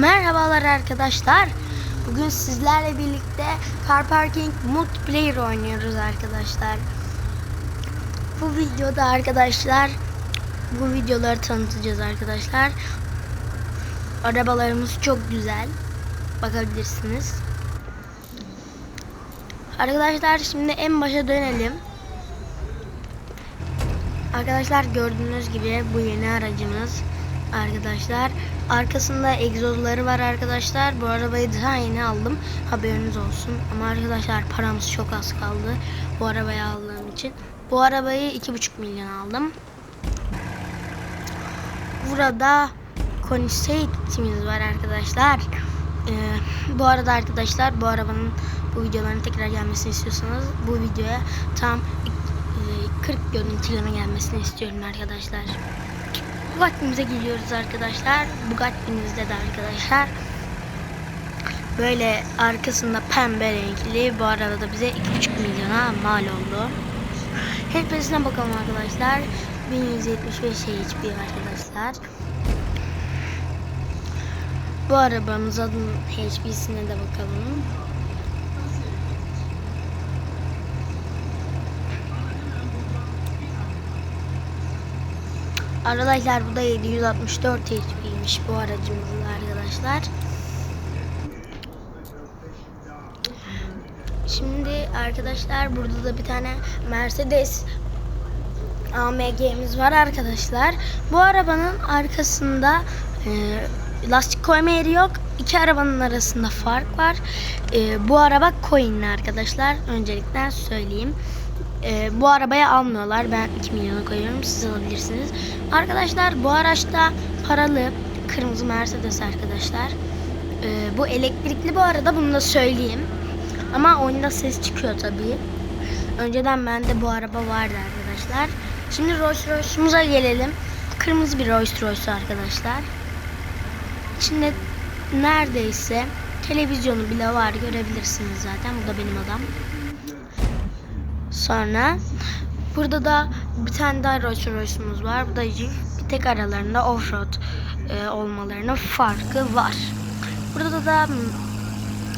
Merhabalar arkadaşlar. Bugün sizlerle birlikte Car Parking Multiplayer oynuyoruz arkadaşlar. Bu videoda arkadaşlar bu videoları tanıtacağız arkadaşlar. Arabalarımız çok güzel. Bakabilirsiniz. Arkadaşlar şimdi en başa dönelim. Arkadaşlar gördüğünüz gibi bu yeni aracımız arkadaşlar. Arkasında egzozları var arkadaşlar. Bu arabayı daha yeni aldım. Haberiniz olsun. Ama arkadaşlar paramız çok az kaldı. Bu arabayı aldığım için. Bu arabayı 2,5 milyon aldım. Burada Conceit'imiz var arkadaşlar. Ee, bu arada arkadaşlar bu arabanın bu videoların tekrar gelmesini istiyorsanız bu videoya tam e, 40 görüntüleme gelmesini istiyorum arkadaşlar. Bugatti'mize geliyoruz arkadaşlar. Bugatti'mizde de arkadaşlar böyle arkasında pembe renkli bu arada da bize 2,5 milyona mal oldu. Hepsine bakalım arkadaşlar. 1175 HP arkadaşlar. Bu arabamızın HP'sine de bakalım. Arkadaşlar bu da 764 HP'ymiş bu aracımızın arkadaşlar. Şimdi arkadaşlar burada da bir tane Mercedes AMG'miz var arkadaşlar. Bu arabanın arkasında e, lastik koyma yeri yok. İki arabanın arasında fark var. E, bu araba coin'li arkadaşlar. Öncelikle söyleyeyim. E, bu arabaya almıyorlar. Ben 2 milyona koyuyorum. Siz alabilirsiniz. Arkadaşlar bu araçta paralı kırmızı Mercedes arkadaşlar. E, bu elektrikli bu arada bunu da söyleyeyim. Ama oyunda ses çıkıyor tabii. Önceden bende bu araba vardı arkadaşlar. Şimdi Rolls Royce'umuza gelelim. Kırmızı bir Rolls Royce arkadaşlar. İçinde neredeyse televizyonu bile var görebilirsiniz zaten. Bu da benim adam. Sonra burada da bir tane daha Rolls Royce'umuz var. Bu da Jeep. Bir tek aralarında offroad e, olmalarının farkı var. Burada da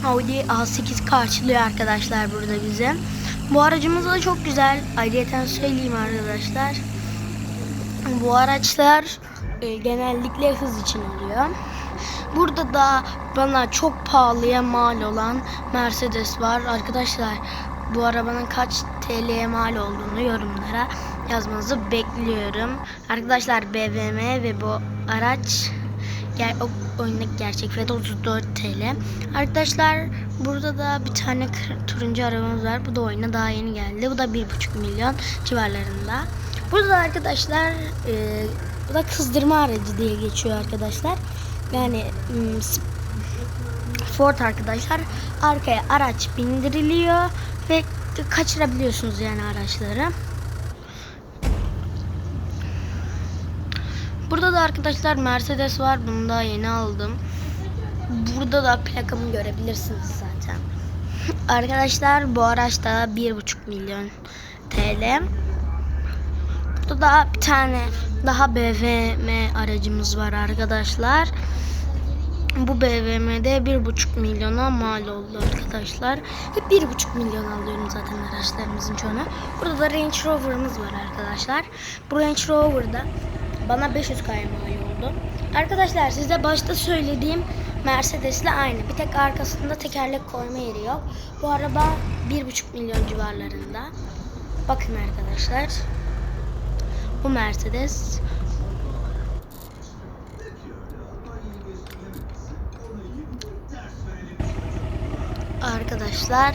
Audi A8 karşılıyor arkadaşlar burada bize. Bu aracımız da çok güzel. Ayrıca söyleyeyim arkadaşlar. Bu araçlar e, genellikle hız için oluyor. Burada da bana çok pahalıya mal olan Mercedes var. Arkadaşlar bu arabanın kaç TL'ye mal olduğunu yorumlara yazmanızı bekliyorum. Arkadaşlar BVM ve bu araç ger oyundaki gerçek fiyatı 34 TL. Arkadaşlar burada da bir tane turuncu arabamız var. Bu da oyuna daha yeni geldi. Bu da 1,5 milyon civarlarında. Burada da arkadaşlar e, bu da kızdırma aracı diye geçiyor arkadaşlar. Yani Ford arkadaşlar arkaya araç bindiriliyor ve kaçırabiliyorsunuz yani araçları. Burada da arkadaşlar Mercedes var. Bunu da yeni aldım. Burada da plakamı görebilirsiniz zaten. arkadaşlar bu araçta 1,5 milyon TL. Burada da bir tane daha BVM aracımız var arkadaşlar. Bu BVM'de 1,5 milyona mal oldu arkadaşlar. Hep 1,5 milyon alıyorum zaten araçlarımızın çoğunu. Burada da Range Rover'ımız var arkadaşlar. Bu Range Rover'da bana 500 kaya mal oldu. Arkadaşlar size başta söylediğim Mercedes'le aynı. Bir tek arkasında tekerlek koyma yeri yok. Bu araba 1,5 milyon civarlarında. Bakın arkadaşlar. Bu Mercedes. Arkadaşlar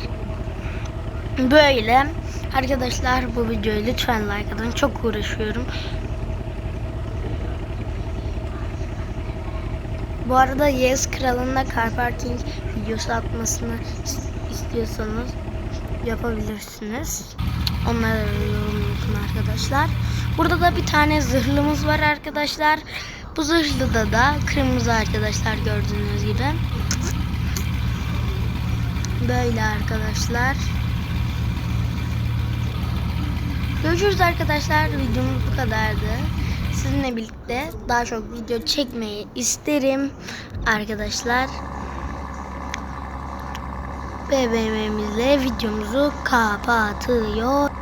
böyle. Arkadaşlar bu videoyu lütfen like atın. Çok uğraşıyorum. Bu arada Yes Kralı'nda car parking videosu atmasını istiyorsanız yapabilirsiniz. Onlara yorum yapın arkadaşlar. Burada da bir tane zırhlımız var arkadaşlar. Bu zırhlıda da kırmızı arkadaşlar gördüğünüz gibi. Böyle arkadaşlar. Görüşürüz arkadaşlar. Videomuz bu kadardı. Sizinle birlikte daha çok video çekmeyi isterim. arkadaşlar. BBM'imizle videomuzu kapatıyor.